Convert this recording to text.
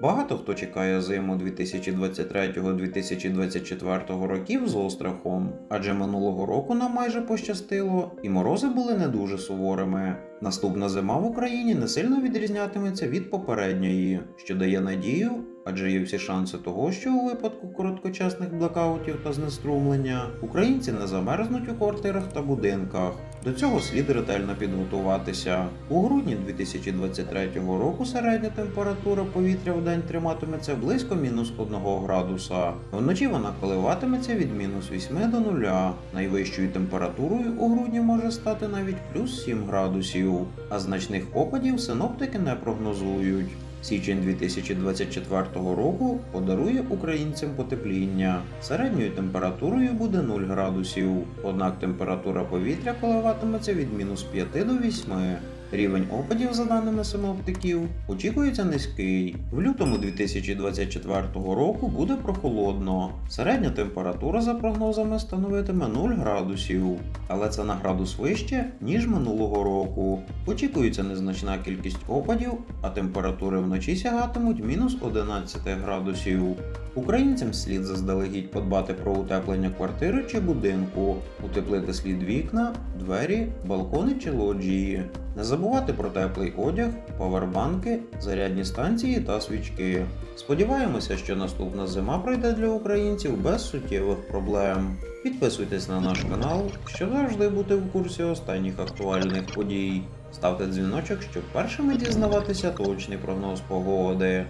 Багато хто чекає зиму 2023-2024 років з острахом, адже минулого року нам майже пощастило, і морози були не дуже суворими. Наступна зима в Україні не сильно відрізнятиметься від попередньої, що дає надію, адже є всі шанси того, що у випадку короткочасних блекаутів та знеструмлення українці не замерзнуть у квартирах та будинках. До цього слід ретельно підготуватися. У грудні 2023 року середня температура повітря в день триматиметься близько мінус 1 градуса. Вночі вона коливатиметься від мінус 8 до 0. Найвищою температурою у грудні може стати навіть плюс 7 градусів, а значних опадів синоптики не прогнозують. Січень 2024 року подарує українцям потепління. Середньою температурою буде 0 градусів, однак температура повітря коливатиметься від мінус 5 до 8. Рівень опадів, за даними синоптиків, очікується низький. В лютому 2024 року буде прохолодно. Середня температура за прогнозами становитиме 0 градусів, але це на градус вище, ніж минулого року. Очікується незначна кількість опадів, а температури вночі сягатимуть мінус 11 градусів. Українцям слід заздалегідь подбати про утеплення квартири чи будинку, утеплити слід вікна, двері, балкони чи лоджії. Не забувати про теплий одяг, павербанки, зарядні станції та свічки. Сподіваємося, що наступна зима пройде для українців без суттєвих проблем. Підписуйтесь на наш канал, щоб завжди бути в курсі останніх актуальних подій. Ставте дзвіночок, щоб першими дізнаватися точний прогноз погоди.